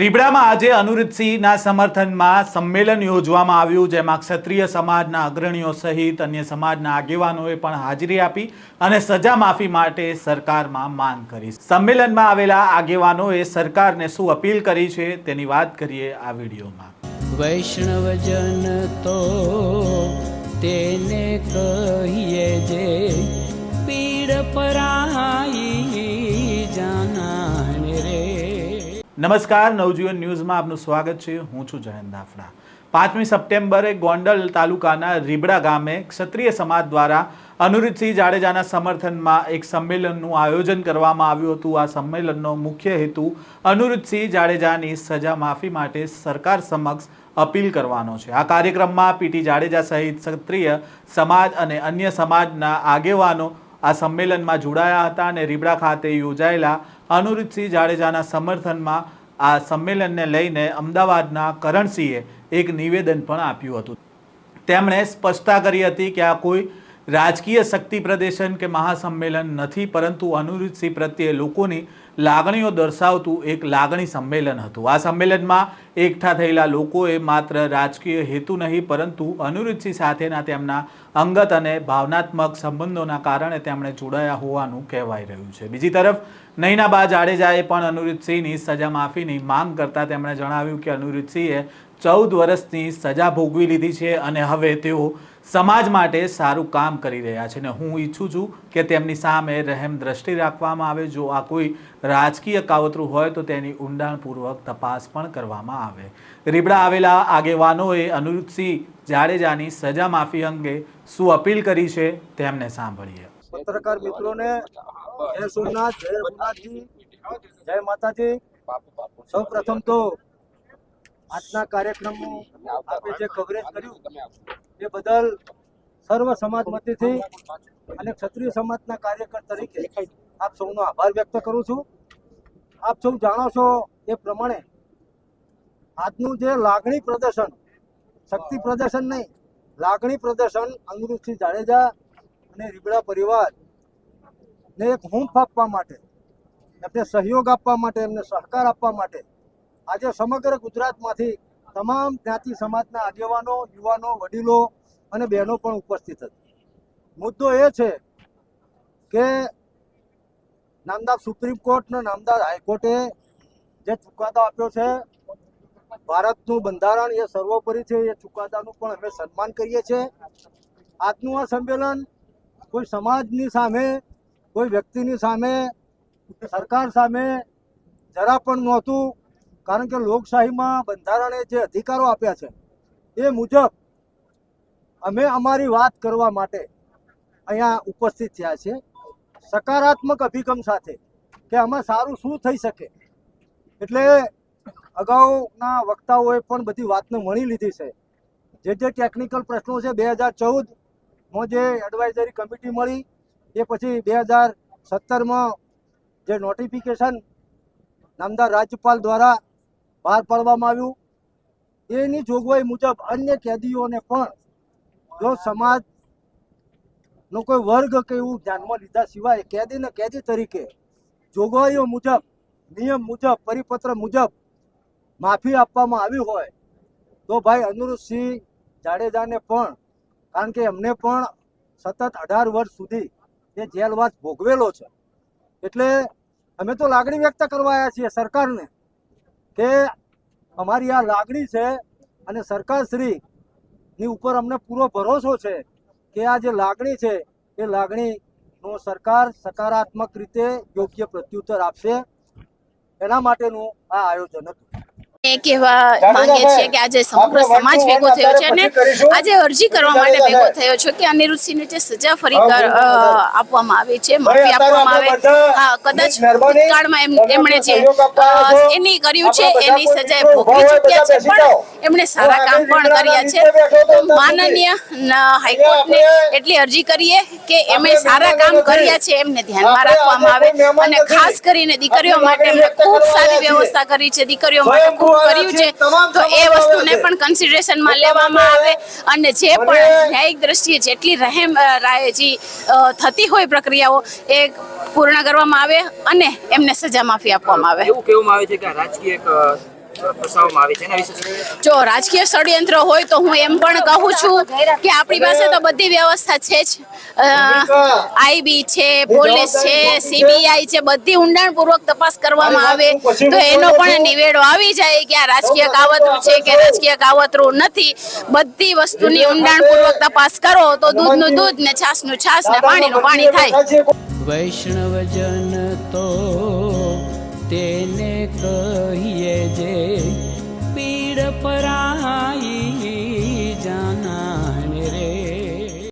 રીબડામાં આજે અનુરૂધસિંહના સમર્થનમાં સંમેલન યોજવામાં આવ્યું, જેમાં ક્ષત્રિય સમાજના અગ્રણીઓ સહિત અન્ય સમાજના આગેવાનોએ પણ હાજરી આપી અને સજા માફી માટે સરકારમાં માંગ કરી. સંમેલનમાં આવેલા આગેવાનોએ સરકારને શું અપીલ કરી છે તેની વાત કરીએ આ વિડીયોમાં. વૈષ્ણવજન તો તેને કહીએ જે પીડ પરાઈ નમસ્કાર, નવજીવન ન્યૂઝમાં આપનું સ્વાગત છે. હું છું જયંત દાફડા પાંચમી સપ્ટેમ્બરે ગોંડલ તાલુકાના રીબડા ગામે ક્ષત્રિય સમાજ દ્વારા અનુરૂધસિંહ જાડેજાના સમર્થનમાં એક સંમેલનનું આયોજન કરવામાં આવ્યું હતું. આ સંમેલનનો મુખ્ય હેતુ અનુરૂધસિંહ જાડેજાની સજા માફી માટે સરકાર સમક્ષ અપીલ કરવાનો છે. આ કાર્યક્રમમાં પીટી જાડેજા સહિત ક્ષત્રિય સમાજ અને અન્ય સમાજના આગેવાનો આ સંમેલનમાં જોડાયા હતા અને રીબડા ખાતે યોજાયેલા અનુરૂધસિંહ જાડેજાના સમર્થનમાં આ સંમેલનને લઈને અમદાવાદના કરણસિંહે એક નિવેદન પણ આપ્યું હતું. તેમણે સ્પષ્ટતા કરી હતી કે આ કોઈ રાજકીય શક્તિ પ્રદર્શન કે મહાસંમેલન નથી, પરંતુ અનુરૂપસિંહ પ્રત્યે લોકોની લાગણીઓ દર્શાવતું એક લાગણી સંમેલન હતું. આ સંમેલનમાં એકઠા થયેલા લોકોએ માત્ર રાજકીય હેતુ નહીં, પરંતુ અનુરુચિ સાથેના તેમના અંગત અને ભાવનાત્મક સંબંધોના કારણે તેમણે જોડાયા હોવાનું કહેવાઈ રહ્યું છે. બીજી તરફ, નૈનાબા જાડેજાએ પણ અનુરૂધસિંહની સજા માફીની માંગ કરતા તેમણે જણાવ્યું કે અનુરૂધસિંહે ચૌદ વર્ષની સજા ભોગવી લીધી છે અને હવે તેઓ સમાજ માટે સારું કામ કરી રહ્યા છે ને હું ઈચ્છું છું કે તેમની સામે રહેમ દ્રષ્ટિ રાખવામાં આવે. જો આ કોઈ રાજકીય કાવતરું હોય તો તેની ઊંડાણપૂર્વક તપાસ પણ કરવામાં આવે. રીબડા આવેલા આગેવાનોએ અનુરૂધસિંહ જાડેજાની સજા માફી અંગે શું અપીલ કરી છે તેમને સાંભળીએ. પત્રકાર મિત્રોને જય સોમનાથ, જય રઘુનાથજી, જય માતાજી. સૌ પ્રથમ તો આજના કાર્યક્રમનું આપે જે કવરેજ કર્યું એ બદલ સર્વ સમાજ વતીથી અને ક્ષત્રિય સમાજના કાર્યકર તરીકે આપ સૌનો આભાર વ્યક્ત કરું છું. આપ સૌ જાણો છો એ પ્રમાણે આજનું જે લાગણી પ્રદર્શન, શક્તિ પ્રદર્શન નહીં, લાગણી પ્રદર્શન અનુરૂપસિંહ જાડેજા અને રીબડા પરિવાર ને એક હુંફ આપવા માટે, એમને સહયોગ આપવા માટે, એમને સહકાર આપવા માટે આજે સમગ્ર ગુજરાતમાંથી તમામ જ્ઞાતિ સમાજના આગેવાનો, યુવાનો, વડીલો અને બહેનો પણ ઉપસ્થિત હતી. મુદ્દો એ છે કે નામદાર સુપ્રીમ કોર્ટ અને નામદાર હાઈકોર્ટે જે ચુકાદો આપ્યો છે, ભારતનું બંધારણ એ સર્વોપરી છે, એ ચુકાદાનું પણ અમે સન્માન કરીએ છીએ. આજનું આ સંમેલન કોઈ સમાજની સામે, કોઈ વ્યક્તિની સામે, સરકાર સામે જરા પણ નહોતું. કારણ કે લોકશાહીમાં બંધારણે જે અધિકારો આપ્યા છે, એ મુજબ અમે અમારી વાત કરવા માટે અહીંયા ઉપસ્થિત થયા છીએ. સકારાત્મક અભિગમ સાથે કે આમાં સારું શું થઈ શકે. એટલે અગાઉના વક્તાઓએ પણ બધી વાતને વણી લીધી છે. જે જે ટેકનિકલ પ્રશ્નો છે, બે હજાર ચૌદમાં જે એડવાઇઝરી કમિટી મળી, એ પછી બે હજાર સત્તરમાં જે નોટિફિકેશન નામદાર રાજ્યપાલ દ્વારા બહાર પાડવામાં આવ્યું. એની જોગવાઈ મુજબ અન્ય કેદીઓને પણ જો સમાજ નો કોઈ વર્ગ કે એવું ધ્યાનમાં લીધા સિવાય કેદીને કેદી તરીકે જોગવાઈઓ મુજબ, નિયમ મુજબ, પરિપત્ર મુજબ માફી આપવામાં આવી હોય, તો ભાઈ અનુરૂધસિંહ જાડેજાને પણ, કારણ કે એમને પણ સતત અઢાર વર્ષ સુધી એ જેલવાસ ભોગવેલો છે. એટલે અમે તો લાગણી વ્યક્ત કરવા આવ્યા છીએ સરકારને. કે અમારી આ લાગણી છે અને સરકારશ્રીની ઉપર અમને પૂરો ભરોસો છે કે આ જે લાગણી છે, એ લાગણીનો સરકાર સકારાત્મક રીતે યોગ્ય પ્રત્યુત્તર આપશે. એના માટેનું આ આયોજન હતું. કહેવા માંગીએ છીએ કે આજે સમગ્ર સમાજ ભેગો થયો છે અને આજે અરજી કરવા માટે ભેગો થયો છે કે અનિરુદ્ધસિંહને જે સજા ફરી આપવામાં આવી છે માફી આપવામાં આવે. હા, કદાચ ભૂતકાળમાં એમણે જે એની કર્યું છે એની સજા ભોગવી ચૂક્યા છે પણ એમણે સારા કામ પણ કર્યા છે. તો માનનીય હાઈકોર્ટને એટલી અરજી કરીએ કે એમણે સારા કામ કર્યા છે એમને ધ્યાનમાં રાખવામાં આવે. અને ખાસ કરીને દીકરીઓ માટે એમણે ખૂબ સારી વ્યવસ્થા કરી છે દીકરીઓ માટે ખૂબ કર્યું છે તો એ વસ્તુને પણ કન્સિડરેશનમાં લેવામાં આવે અને જે પણ ન્યાયિક દ્રષ્ટિએ જેટલી રહેમ રાયજી થતી હોય પ્રક્રિયાઓ એ પૂર્ણ કરવામાં આવે અને એમને સજા માફી આપવામાં આવે. એવું કહેવામાં આવે છે કે રાજકીય જો રાજકીય ષડયંત્ર હોય તો હું એમ પણ કહું છું કે આપણી પાસે તો બધી વ્યવસ્થા છે જ. આઈબી છે પોલીસ છે સીબીઆઈ છે બધી ઊંડાણપૂર્વક તપાસ કરવામાં આવે તો એનો પણ નિવેડો આવી જાય કે આ રાજકીય કાવતરું છે કે રાજકીય કાવતરું નથી. બધી વસ્તુની ઊંડાણપૂર્વક તપાસ કરો તો દૂધનું દૂધ ને છાસનું છાસ ને પાણીનું પાણી થાય. વૈષ્ણવજન તો તેને કહીએ